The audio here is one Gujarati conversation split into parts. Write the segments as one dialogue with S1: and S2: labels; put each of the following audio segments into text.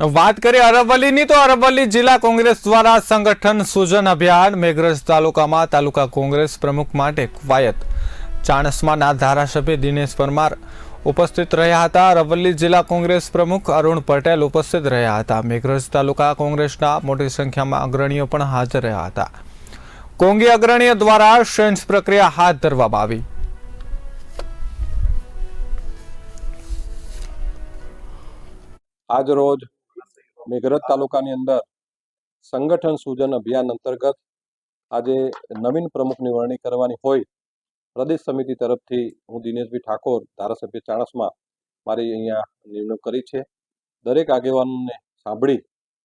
S1: વાત કરીએ અરવલ્લીની, તો અરવલ્લી જિલ્લા કોંગ્રેસ દ્વારા સંગઠન સૂજન અભિયાન મેઘરજ તાલુકામાં તાલુકા કોંગ્રેસ પ્રમુખ માટે કવાયત. ચાણસ્માના ધારાસભ્ય દિનેશ પરમાર ઉપસ્થિત રહ્યા હતા. અરવલ્લી જિલ્લા કોંગ્રેસ પ્રમુખ અરુણ પટેલ ઉપસ્થિત રહ્યા હતા. મેઘરજ તાલુકા કોંગ્રેસના મોટી સંખ્યામાં અગ્રણીઓ પણ હાજર રહ્યા હતા. કોંગી અગ્રણીઓ દ્વારા સેન્સ પ્રક્રિયા હાથ ધરવામાં આવી.
S2: આજ રોજ મેઘરજ તાલુકાની અંદર સંગઠન સૂજન અભિયાન અંતર્ગત આજે નવીન પ્રમુખની વરણી કરવાની હોય, પ્રદેશ સમિતિ તરફથી હું દિનેશભાઈ ઠાકોર, ધારાસભ્ય ચાણસમાં મારી અહીંયા નિમણૂક કરી છે. દરેક આગેવાનોને સાંભળી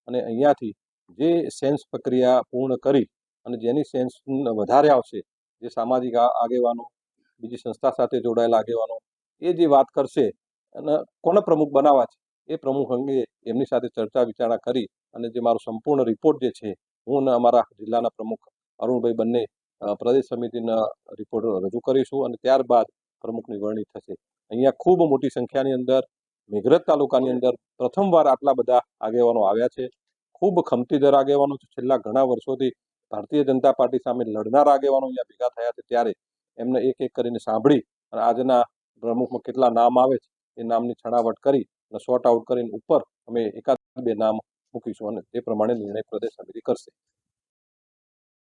S2: અને અહીંયાથી જે સેન્સ પ્રક્રિયા પૂર્ણ કરી અને જેની સેન્સ વધારે આવશે, જે સામાજિક આગેવાનો, બીજી સંસ્થા સાથે જોડાયેલા આગેવાનો, એ જે વાત કરશે અને કોને પ્રમુખ બનાવવા છે? એ પ્રમુખ અંગે એમની સાથે ચર્ચા વિચારણા કરી અને જે મારો સંપૂર્ણ રિપોર્ટ જે છે, હું અને અમારા જિલ્લાના પ્રમુખ અરુણભાઈ બંને પ્રદેશ સમિતિના રિપોર્ટ રજૂ કરીશું અને ત્યારબાદ પ્રમુખની વરણી થશે. અહીંયા ખૂબ મોટી સંખ્યાની અંદર મેઘરજ તાલુકાની અંદર પ્રથમવાર આટલા બધા આગેવાનો આવ્યા છે. ખૂબ ખમતીદર આગેવાનો છેલ્લા ઘણા વર્ષોથી ભારતીય જનતા પાર્ટી સામે લડનાર આગેવાનો અહીંયા ભેગા થયા છે. ત્યારે એમને એક એક કરીને સાંભળી અને આજના પ્રમુખમાં કેટલા નામ આવે છે, એ નામની છણાવટ કરી અને શોર્ટ આઉટ કરીને ઉપર અમે એકાદ બે નામ મૂકીશું અને તે પ્રમાણે નિર્ણય પ્રદેશ સમિતિ કરશે.